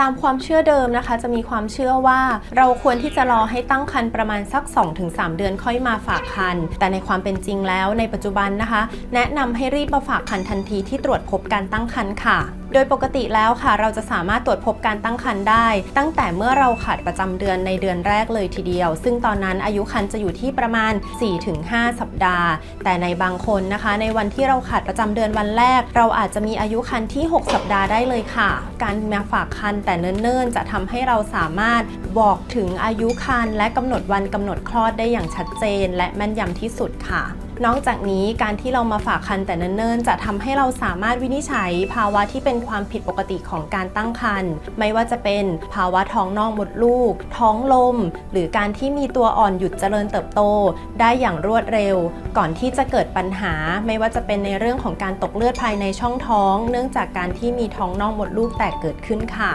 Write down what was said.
ตามความเชื่อเดิมนะคะ จะมีความเชื่อว่าเราควรที่จะรอให้ตั้งครรภ์ประมาณสัก 2-3 เดือนค่อยมาฝากครรภ์แต่ในความเป็นจริงแล้วในปัจจุบันนะคะ แนะนำให้รีบมาฝากครรภ์ทันทีที่ตรวจพบการตั้งครรภ์ค่ะ โดยปกติแล้วค่ะ เราจะสามารถตรวจพบการตั้งครรภ์ได้ ตั้งแต่เมื่อเราขาดประจำเดือนในเดือนแรกเลยทีเดียว ซึ่งตอนนั้นอายุครรภ์จะอยู่ที่ประมาณ 4-5 สัปดาห์ แต่ในบางคนนะคะ ในวันที่เราขาดประจำเดือนวันแรก เราอาจจะมีอายุครรภ์ที่ 6 สัปดาห์ได้เลยค่ะ การมาฝากครรภ์แต่เนิ่นๆ จะทำให้เราสามารถบอกถึงอายุครรภ์และกำหนดวันกำหนดคลอดได้อย่างชัดเจน และแม่นยำที่สุดค่ะ นอกจากนี้การที่เรามาฝากครรภ์แต่เนิ่นๆ จะทำให้เราสามารถวินิจฉัย ภาวะที่เป็นความผิดปกติของการตั้งครรภ์ไม่ว่าจะเป็นภาวะท้องนอกมดลูก ท้องลม หรือการที่มีตัวอ่อนหยุดเจริญเติบโต ได้อย่างรวดเร็ว ก่อนที่จะเกิดปัญหา ไม่ว่าจะเป็นในเรื่องของการตกเลือดภายในช่องท้อง เนื่องจากการที่มีท้องนอกมดลูกแตกเกิดขึ้นค่ะ